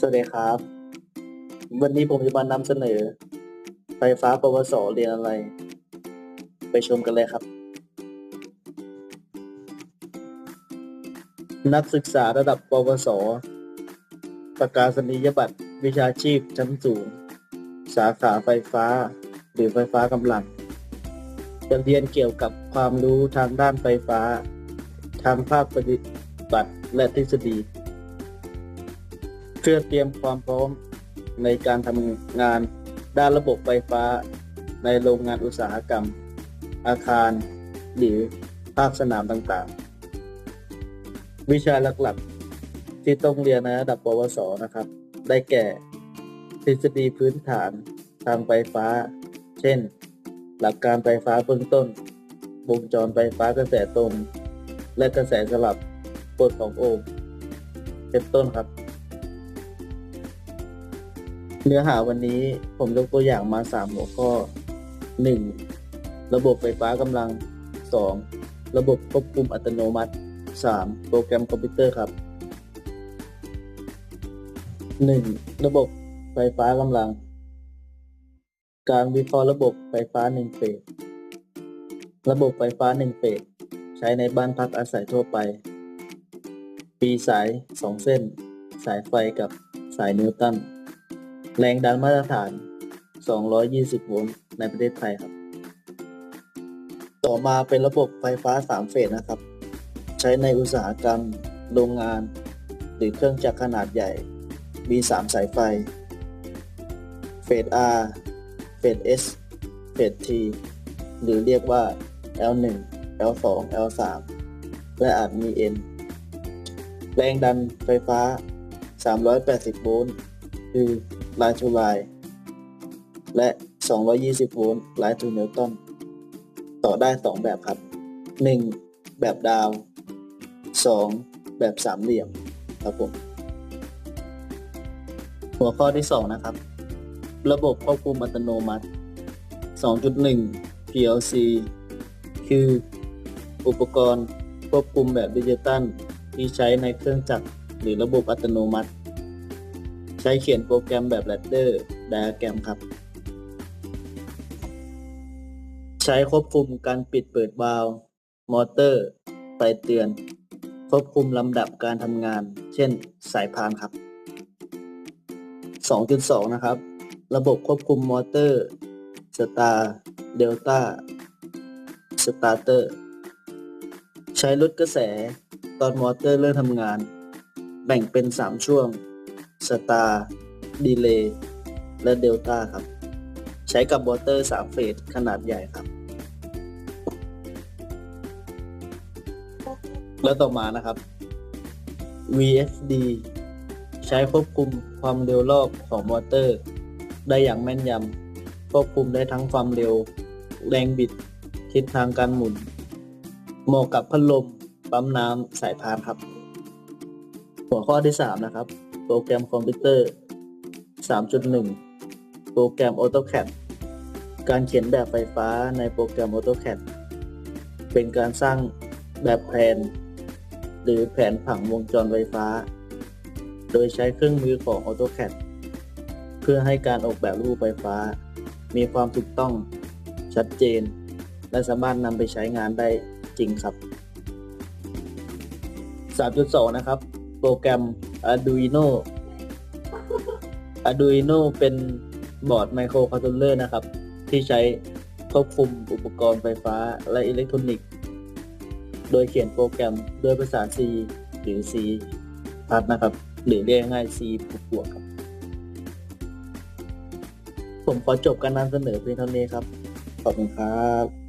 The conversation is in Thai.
สวัสดีครับ วันนี้ผมจะมานำเสนอ ไฟฟ้าปวสเรียนอะไร ไปชมกันเลยครับ นักศึกษาระดับปวส ประกาศนียบัตรวิชาชีพชั้นสูง สาขาไฟฟ้า หรือไฟฟ้ากำลัง จะเรียนเกี่ยวกับความรู้ทางด้านไฟฟ้า ทางภาคปฏิบัติและทฤษฎี เพื่อเตรียมความพร้อมในการทำงานด้านระบบไฟฟ้า ในโรงงานอุตสาหกรรม อาคาร หรือภาคสนามต่างๆ วิชาหลักๆ ที่ต้องเรียนในระดับปวสนะครับ ได้แก่ ทฤษฎีพื้นฐานทางไฟฟ้า เช่น หลักการไฟฟ้าเบื้องต้น วงจรไฟฟ้ากระแสตรง และกระแสสลับกฎของโอห์มเป็นต้นครับ เนื้อหาวันนี้ผมยกตัวอย่างมา 3 หัวข้อ 1. ระบบไฟฟ้ากำลัง 2. ระบบควบคุมอัตโนมัติ 3. โปรแกรมคอมพิวเตอร์ครับ 1. ระบบไฟฟ้ากำลัง การวิเคราะห์ระบบไฟฟ้าหนึ่งเฟส ระบบไฟฟ้าหนึ่งเฟสใช้ในบ้านพักอาศัยทั่วไป ปีสาย 2 เส้น สายไฟกับสายนิวตัน แรงดันมาตรฐาน 220 โวลต์ในประเทศไทยครับ ต่อมาเป็นระบบไฟฟ้า 3 เฟสนะครับ ใช้ในอุตสาหกรรม โรงงาน หรือเครื่องจักรขนาดใหญ่ มี 3 สายไฟ เฟส R เฟส S เฟส T หรือเรียกว่า L1 L2 L3 และอาจมี N แรงดันไฟฟ้า 380 โวลต์คือ ไลน์ทูไลน์และ 220 โวลต์ไลน์ทูนิวตันต่อได้ 2 แบบครับ 1. แบบดาว 2. แบบสามเหลี่ยมครับผมหัวข้อที่ 2 นะครับ ระบบควบคุมอัตโนมัติ 2.1 PLC คืออุปกรณ์ควบคุมแบบดิจิตัลที่ใช้ในเครื่องจักรหรือระบบอัตโนมัติ ช้เขียนโปรแกรมแบบ Ladder Diagram ครับ ใช้ควบคุมการปิดเปิดวาล์วมอเตอร์ไฟเตือน ควบคุมลำดับการทำงาน เช่นสายพานครับ 2.2 นะครับ ระบบควบคุมมอเตอร์สตาร์เดลต้าสตาร์เตอร์ใช้ลดกระแสตอนมอเตอร์เริ่มทำงาน แบ่งเป็น 3 ช่วง สตาร์ดีเลย์และเดลต้าครับ ใช้กับมอเตอร์ 3 เฟสขนาดใหญ่ครับ แล้วต่อมานะครับ VFD ใช้ควบคุมความเร็วรอบของมอเตอร์ ได้อย่างแม่นยำควบคุมได้ทั้งความเร็ว แรงบิด ทิศทางการหมุน เหมาะกับพัดลม ปั๊มน้ำสายพานครับ หัวข้อที่ 3 นะครับ โปรแกรมคอมพิวเตอร์ 3.1 โปรแกรม AutoCAD การเขียนแบบไฟฟ้าในโปรแกรม AutoCAD เป็นการสร้างแบบแผน หรือแผนผังวงจรไฟฟ้า โดยใช้เครื่องมือของ AutoCAD เพื่อให้การออกแบบรูปไฟฟ้า มีความถูกต้องชัดเจน และสามารถนำไปใช้งานได้จริงครับ 3.2 นะครับ โปรแกรม Arduino Arduino เป็นบอร์ดไมโครคอนโทรลเลอร์นะครับ ที่ใช้ควบคุมอุปกรณ์ไฟฟ้าและอิเล็กทรอนิกส์ โดยเขียนโปรแกรมด้วยภาษา C หรือ C พัดนะครับ หรือเรียกง่าย C บวกๆครับ ผมขอจบการนำเสนอเพียงเท่านี้ครับ ขอบคุณครับ